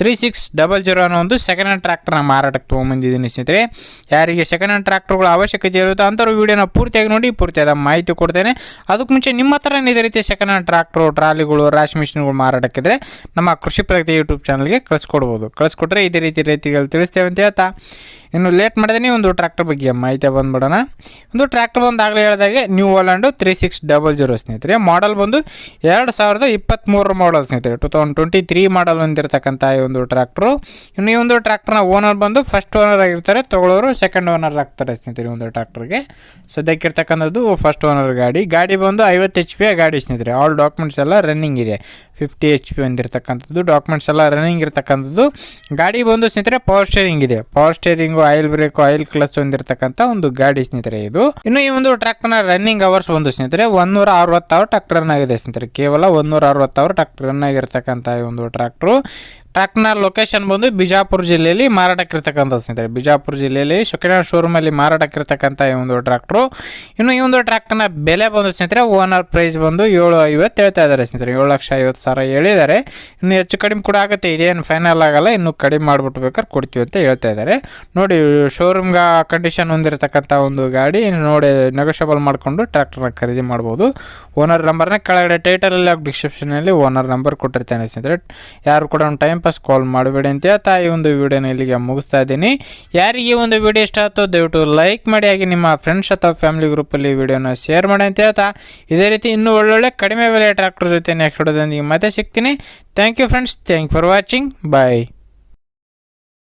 three six double zero ಅನ್ನೋ ಒಂದು second hand ಟ್ರ್ಯಾಕ್ಟರ್ನ ಮಾರಾಟಕ್ಕೆ ತೊಗೊಂಬಂದಿದ್ದೀನಿ ಸ್ನೇಹಿತರೆ. ಯಾರಿಗೆ ಸೆಕೆಂಡ್ ಹ್ಯಾಂಡ್ ಟ್ರ್ಯಾಕ್ಟರ್ಗಳ ಅವಶ್ಯಕತೆ ಇರುತ್ತೋ ಅಂಥವ್ರು ವೀಡಿಯೋನ ಪೂರ್ತಿಯಾಗಿ ನೋಡಿ, ಪೂರ್ತಿಯಾದ ಮಾಹಿತಿ ಕೊಡ್ತೇನೆ. ಅದಕ್ಕೆ ಮುಂಚೆ ನಿಮ್ಮ ಹತ್ರ ಇದೇ ರೀತಿ ಸೆಕೆಂಡ್ ಹ್ಯಾಂಡ್ ಟ್ರ್ಯಾಕ್ಟ್ರು ಟ್ರಾಲಿಗಳು ರಾಶಿ ಮಿಷಿನ್ಗಳು ಮಾರಾಟಕ್ಕಿದ್ರೆ ನಮ್ಮ ಕೃಷಿ ಪ್ರಗತಿ ಯೂಟ್ಯೂಬ್ ಚಾನಲ್ಗೆ ಕಳಿಸ್ಕೊಡ್ಬೋದು. ಕಳಿಸ್ಕೊಟ್ರೆ ಇದೇ ರೀತಿ ರೀತಿಗಳು ತಿಳಿಸ್ತೇವೆ ಅಂತ ಹೇಳ್ತಾ. ಇನ್ನು ಲೇಟ್ ಮಾಡಿದ್ರೆ ಒಂದು ಟ್ರ್ಯಾಕ್ಟರ್ ಬಗ್ಗೆ ಮಾಹಿತಿ ಬಂದ್ಬಿಡೋಣ. ಒಂದು ಟ್ರ್ಯಾಕ್ಟರ್ ಬಂದು ಆಗಲೇ ಹೇಳಿದಾಗೆ New Holland three six double zero ಸ್ನೇಹಿತರೆ. ಮಾಡಲ್ ಬಂದು ಎರಡು ಸಾವಿರದ ಇಪ್ಪತ್ತ್ಮೂರರ ಮಾಡಲ್ ಸ್ನೇಹಿತರೆ. Two thousand twenty three model ಹೊಂದಿರತಕ್ಕಂಥ ಒಂದು ಟ್ರ್ಯಾಕ್ಟ್ರು. ಇನ್ನು ಈ ಒಂದು ಟ್ರ್ಯಾಕ್ಟರ್ನ ಓನರ್ ಬಂದು ಫಸ್ಟ್ ಓನರ್ ಆಗಿರ್ತಾರೆ, ತಗೊಳ್ಳೋರು ಸೆಕೆಂಡ್ ಓನರ್ ಆಗ್ತಾರೆ ಸ್ನೇಹಿತರೆ ಒಂದು ಒಂದು ಟ್ರ್ಯಾಕ್ಟರ್ಗೆ. ಸದ್ಯಕ್ಕಿರ್ತಕ್ಕಂಥದ್ದು ಫಸ್ಟ್ ಓನರ್ ಗಾಡಿ. ಗಾಡಿ ಬಂದು ಐವತ್ತು ಎಚ್ ಪಿ ಗಾಡಿ ಸ್ನೇಹಿತರೆ. ಆಲ್ ಡಾಕ್ಯುಮೆಂಟ್ಸ್ ಎಲ್ಲ ರನ್ನಿಂಗ್ ಇದೆ. ಫಿಫ್ಟಿ ಎಚ್ ಪಿ ಹೊಂದಿರತಕ್ಕಂಥದ್ದು ಡಾಕ್ಯುಮೆಂಟ್ಸ್ ಎಲ್ಲ ರನ್ನಿಂಗ್ ಇರತಕ್ಕಂಥದ್ದು. ಗಾಡಿ ಬಂದು ಸ್ನೇಹಿತರೆ ಪವರ್ ಸ್ಟೇರಿಂಗ್ ಇದೆ. Power steering oil brake oil clutch ಹೊಂದಿರತಕ್ಕಂಥ ಒಂದು ಗಾಡಿ ಸ್ನೇಹಿತರೆ ಇದು. ಇನ್ನು ಈ ಒಂದು ಟ್ರ್ಯಾಕ್ಟರ್ನ ರನ್ನಿಂಗ್ ಅವರ್ಸ್ ಬಂದು ಸ್ನೇಹಿತರೆ ಒಂದೂರ ಅರವತ್ತು ಅವರ್ ಟ್ರ್ಯಾಕ್ಟರ್ ಆಗಿದೆ ಸ್ನೇಹಿತರೆ. ಕೇವಲ ಒಂದೂರ ಅರವತ್ತು ಅವರ್ ಟ್ರ್ಯಾಕ್ಟರ್ ರನ್ ಆಗಿರ್ತಕ್ಕಂಥ ಈ ಒಂದು ಟ್ರ್ಯಾಕ್ಟ್ರು. ಟ್ರ್ಯಾಕ್ಟರ್ನ ಲೊಕೇಶನ್ ಬಂದು ಬಿಜಾಪುರ ಜಿಲ್ಲೆಯಲ್ಲಿ ಮಾರಾಟಕ್ಕಿರ್ತಕ್ಕಂಥ ಸ್ನೇಹಿತರೆ. ಬಿಜಾಪುರ ಜಿಲ್ಲೆಯಲ್ಲಿ ಹ್ಯಾಂಡ್ ಶೋರೂಮಲ್ಲಿ ಮಾರಾಟಕ್ಕಿರ್ತಕ್ಕಂಥ ಈ ಒಂದು ಟ್ರ್ಯಾಕ್ಟ್ರು. ಇನ್ನು ಈ ಒಂದು ಟ್ರ್ಯಾಕ್ಟರ್ನ ಬೆಲೆ ಬಂದು ಸ್ನೇಹಿತರೆ ಓನರ್ ಪ್ರೈಸ್ ಬಂದು ಏಳು ಐವತ್ತು ಹೇಳ್ತಾ ಇದ್ದಾರೆ ಸ್ನೇಹಿತರೆ. ಏಳು ಲಕ್ಷ ಐವತ್ತು ಸಾವಿರ ಹೇಳಿದ್ದಾರೆ. ಇನ್ನು ಹೆಚ್ಚು ಕಡಿಮೆ ಕೂಡ ಆಗುತ್ತೆ. ಇದೇನು ಫೈನಲ್ ಆಗಲ್ಲ. ಇನ್ನು ಕಡಿಮೆ ಮಾಡಿಬಿಟ್ಟು ಬೇಕಾದ್ರೆ ಕೊಡ್ತೀವಿ ಅಂತ ಹೇಳ್ತಾ ಇದ್ದಾರೆ. ನೋಡಿ ಶೋರೂಮ್ಗೆ ಕಂಡೀಷನ್ ಹೊಂದಿರತಕ್ಕಂಥ ಒಂದು ಗಾಡಿ ನೋಡಿ ನೆಗೋಷಿಯಬಲ್ ಮಾಡಿಕೊಂಡು ಟ್ರ್ಯಾಕ್ಟರ್ನ ಖರೀದಿ ಮಾಡ್ಬೋದು. ಓನರ್ ನಂಬರ್ನ ಕೆಳಗಡೆ ಟೈಟಲಲ್ಲಿ ಡಿಸ್ಕ್ರಿಪ್ಷನಲ್ಲಿ ಓನರ್ ನಂಬರ್ ಕೊಟ್ಟಿರ್ತೇನೆ ಸ್ನೇಹಿತರೆ. ಯಾರು ಕೂಡ ಒಂದು ಟೈಮ್ ಪಾಸ್ ಕಾಲ್ ಮಾಡಬೇಡಿ ಅಂತ ಹೇಳ್ತಾ ಈ ಒಂದು ವಿಡಿಯೋನ ಇಲ್ಲಿಗೆ ಮುಗಿಸ್ತಾ ಇದ್ದೀನಿ. ಯಾರಿಗೆ ಈ ಒಂದು ವಿಡಿಯೋ ಇಷ್ಟ ದಯವಿಟ್ಟು ಲೈಕ್ ಮಾಡಿ, ಹಾಗೆ ನಿಮ್ಮ ಫ್ರೆಂಡ್ಸ್ ಅಥವಾ ಫ್ಯಾಮಿಲಿ ಗ್ರೂಪಲ್ಲಿ ವಿಡಿಯೋನ ಶೇರ್ ಮಾಡಿ ಅಂತ ಹೇಳ್ತಾ ಇದೇ ರೀತಿ ಇನ್ನೂ ಒಳ್ಳೊಳ್ಳೆ ಕಡಿಮೆ ಬೆಲೆ ಟ್ರ್ಯಾಕ್ಟರ್ ಜೊತೆ ನೆಕ್ಸ್ಟ್ ವಿಡಿಯೋದೊಂದಿಗೆ ಮತ್ತೆ ಸಿಗ್ತೀನಿ. Thank you friends thank for watching bye